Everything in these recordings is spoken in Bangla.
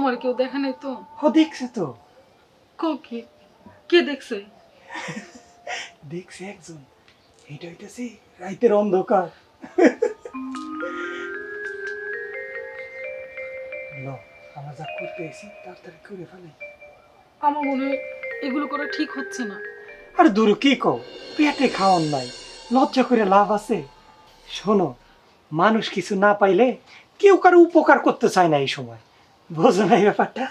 তোমার কেউ দেখে নাই তো? ও দেখছে তো। কো? কি দেখছে? দেখছে একজন। এটা হইতেছে রাইতের অন্ধকার। ল আমরা যা করতে এসি তাড়াতাড়ি করে ফেলে আমার মনে হয় এগুলো করা ঠিক হচ্ছে না। আর দূর কি কও? পেটে খাওয়ান নাই লজ্জা করে লাভ আছে। শোনো মানুষ কিছু না পাইলে কেউ কারও উপকার করতে চায় না এই সময়। বোঝো না এই ব্যাপারটা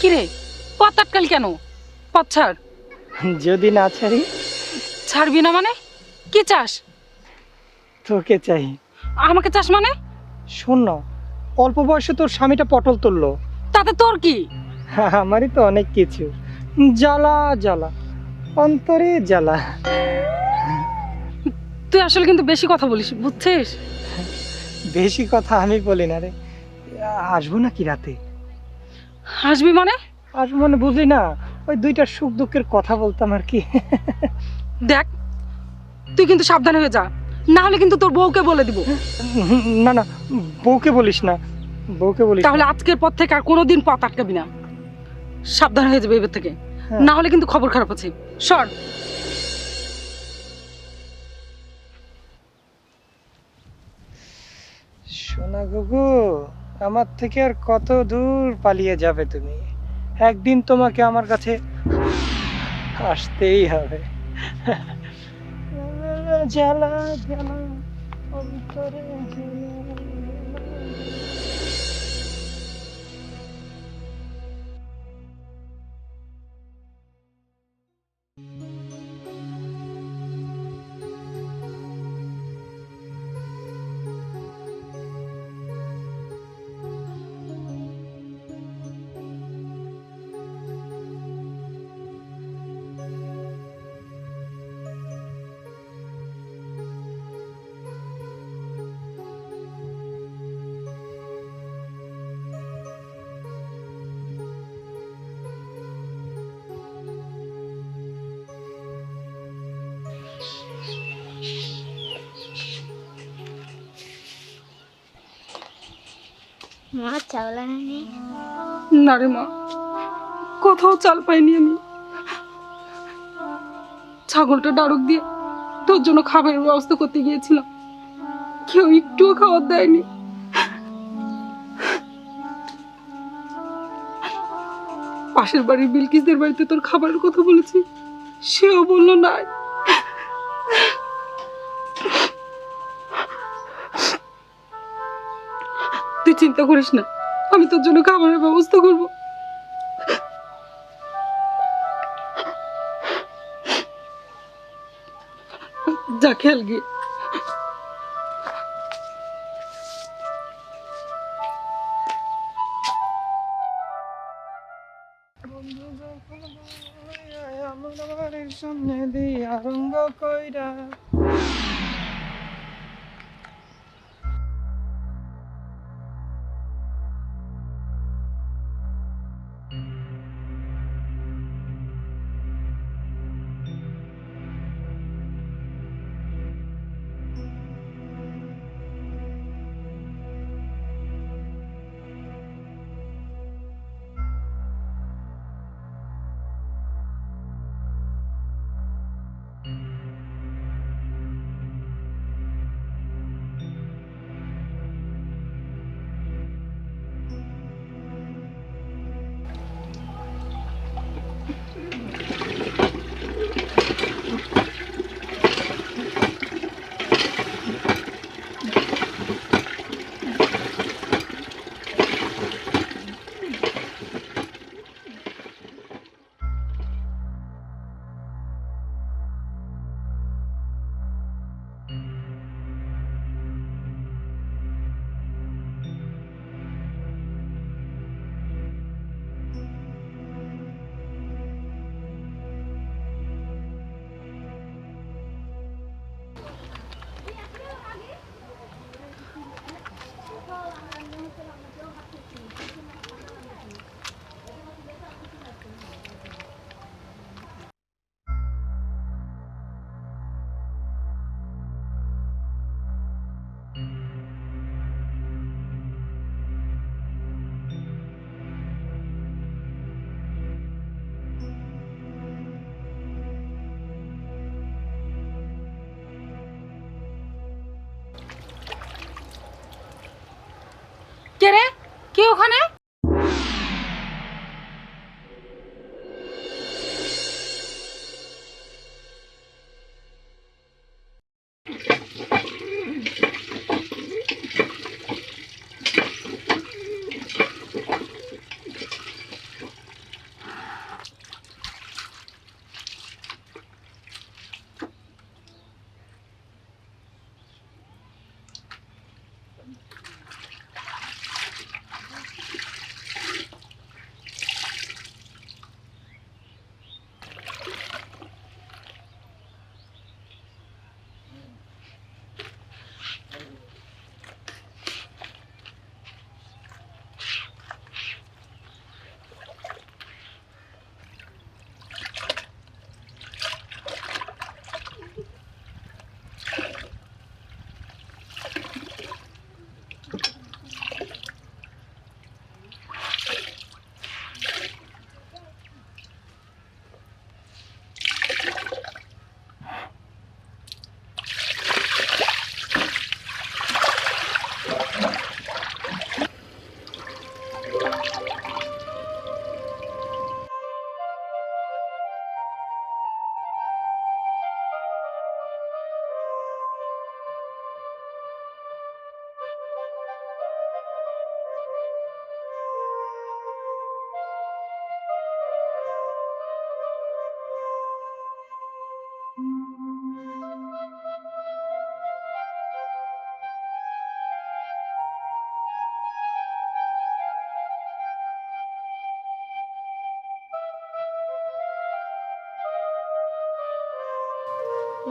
কিরে? পথ আটকাল কেন? পথ ছাড়। যদি না ছাড়ি? ছাড়বি না মানে? কি চাস? তোকে চাই। আমাকে চাস মানে? শোন না অল্প বয়সে তোর স্বামীটা পটল তুললো। তাতে তোর কি? আমারই তো অনেক কিছু। জ্বালা জ্বালা। অন্তরে জ্বালা। তুই আসলে কিন্তু বেশি কথা বলিস বুঝছিস? বেশি কথা আমি বলি না রে। আসব নাকি রাতে? হাসবি মানে? আসব মানে বুঝলি না ওই দুইটা সুখ দুঃখের কথা বলতাম আর কি। দেখ তুই কিন্তু সাবধানে হয়ে যা না হলে কিন্তু তোর বউকে বলে দিব। না না বউকে বলিস না বউকে বলিস তাহলে আজকের পর থেকে আর কোনোদিন পথ আটকাবি না। সাবধান হয়ে যাবে এবার থেকে। হ্যাঁ। না হলে কিন্তু খবর খারাপ আছে। সর। সোনা গুগু আমার থেকে আর কত দূর পালিয়ে যাবে তুমি একদিন তোমাকে আমার কাছে আসতেই হবে জ্বালা জ্বালা অন্তরে। মা চাউল আনেনি মা, কোথাও চাল পাইনি আমি। ছাগলটা ডারুক দিয়ে তোর জন্য খাবারের ব্যবস্থা করতে গিয়েছিলাম। কেউ একটুও খাবার দেয়নি। পাশের বাড়ির বিলকিসদের বাড়িতে তোর খাবারের কথা বলেছি, সেও বলল না চিন্তা করিস না। আমি তোর জন্য খাবারের ব্যবস্থা করব। যা খেয়াল গিয়ে। সামনে দিয়া রঙ্গ কইরা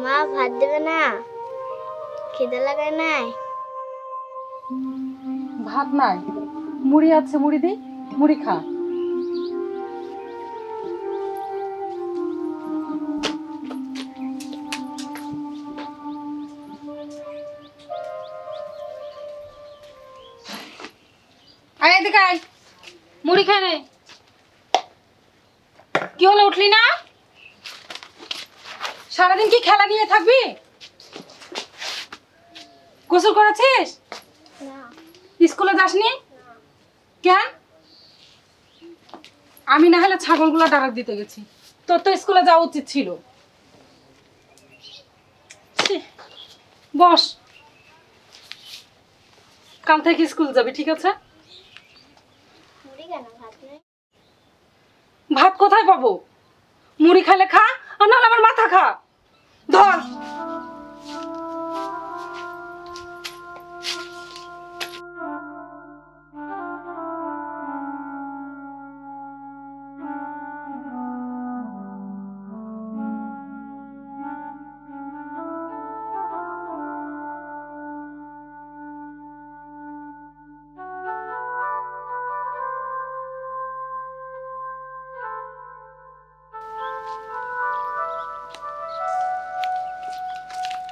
মা ভাত দেবে না? খিদে লাগায় নাই? ভাত নাই। মুড়ি আছে, মুড়ি দিই মুড়ি খা। মুড়ি খায় নে। কি হলো, উঠলি না? সারাদিন কি খেলা নিয়ে থাকবি? গোসল করেছিস? না। স্কুলে যাসনি? কেন? আমি না হলে ছাগলগুলো ডাক দিতে গেছি। তোর তো স্কুলে যাওয়া উচিত ছিল। বস। কাল থেকে স্কুল যাবি ঠিক আছে? ভাত কোথায় পাবো? মুড়ি খাইলে খা আর ধর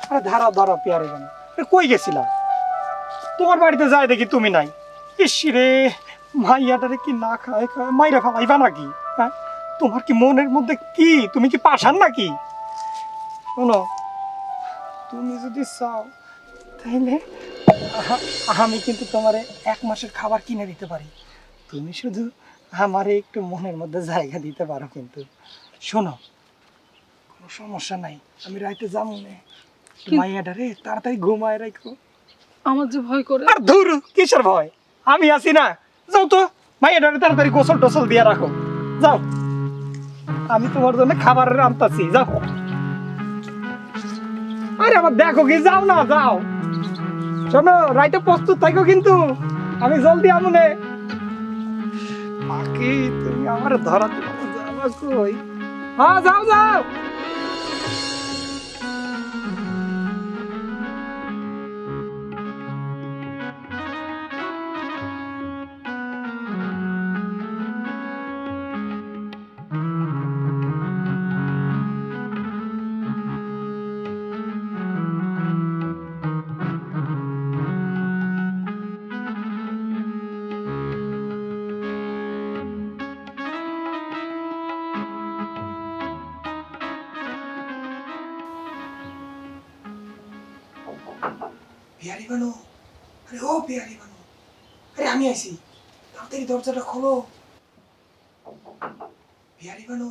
আরে ধারা ধারা, পেয়ারে কেন কই গেছিলা? তোমার বাড়িতে যাই দেখি তুমি নাই। ইস রে, মাইয়াটারে কি না খায় খায়, মাইরা ফেলাইবা নাকি? হ্যাঁ? তোমার কি মনের মধ্যে কি? তুমি কি পাশান নাকি? শোনো, তুমি যদি চাও আহা- আমি কিন্তু তোমারে এক মাসের খাবার কিনে দিতে পারি। তুমি শুধু আমারে একটু মনের মধ্যে জায়গা দিতে পারো কিন্তু। শোনো, কোনো সমস্যা নাই, আমি রাইতে যাব না মাইয়াটা রে তাড়াতাড়ি ঘুমায় রাখো আমার যে ভয় করে। আর ধুর কিসের ভয়? আমি আছি না। যাও তো তাড়াতাড়ি গোসল টোসল দিয়ে রাখো। যাও। আমি তোমার জন্য খাবার আনতাছি যাও। আরে আবার দেখো কি যাও না যাও। শোনো রাইতে প্রস্তুত থাকো কিন্তু। আমি জলদি আমনে বাকি তুমি আমার ধরা দিবা কই? হ্যাঁ যাও যাও। বানু আরে ও বিহারি বানু আরে আমি আইছি। তাড়াতাড়ি দরজাটা খোলো। বিহারি বানু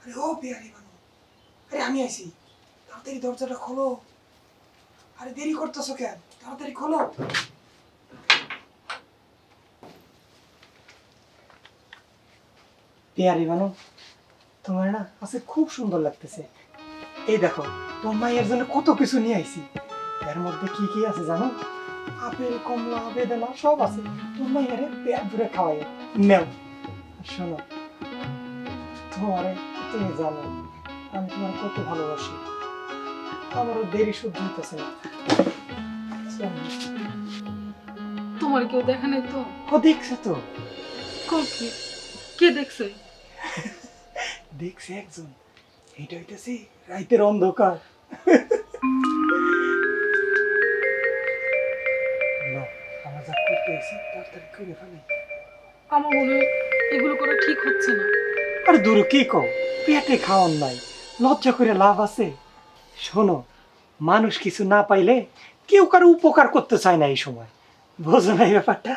আরে ও বিহারি বানু আরে আমি আইছি। তাড়াতাড়ি দরজাটা খোলো। আরে দেরি করতেছো কেন? তাড়াতাড়ি খোলো। বিহারি বানু তোমার না আছে খুব সুন্দর লাগতেছে। এই দেখো, তোমার মায়ের জন্য কত কিছু নিয়ে আইছি। এর মধ্যে কি কি আছে জানো? আপেল কমলা বেদানা সব আছে। তোমার মায়ের পেট ভরে খাওয়াই। নেও। শোনো। তোমারে তুমি জানো আমি তোমার কত ভালোবাসি। আমারও দেরি সহ্য হইতেছে না। তোমার কেউ দেখা নাই তো? ও দেখছে তো। কি কে? দেখছে? দেখছে একজন। এটা হইতেছে রাইতের অন্ধকার। করতে এসি তাড়াতাড়ি করে ফেলে আমার মনে এগুলো করা ঠিক হচ্ছে না। আরে দূর কি কও? পেটে খাওয়ান নাই লজ্জা করে লাভ আছে। শোনো মানুষ কিছু না পাইলে কেউ কারও উপকার করতে চায় না এই সময়। বোঝো না এই ব্যাপারটা?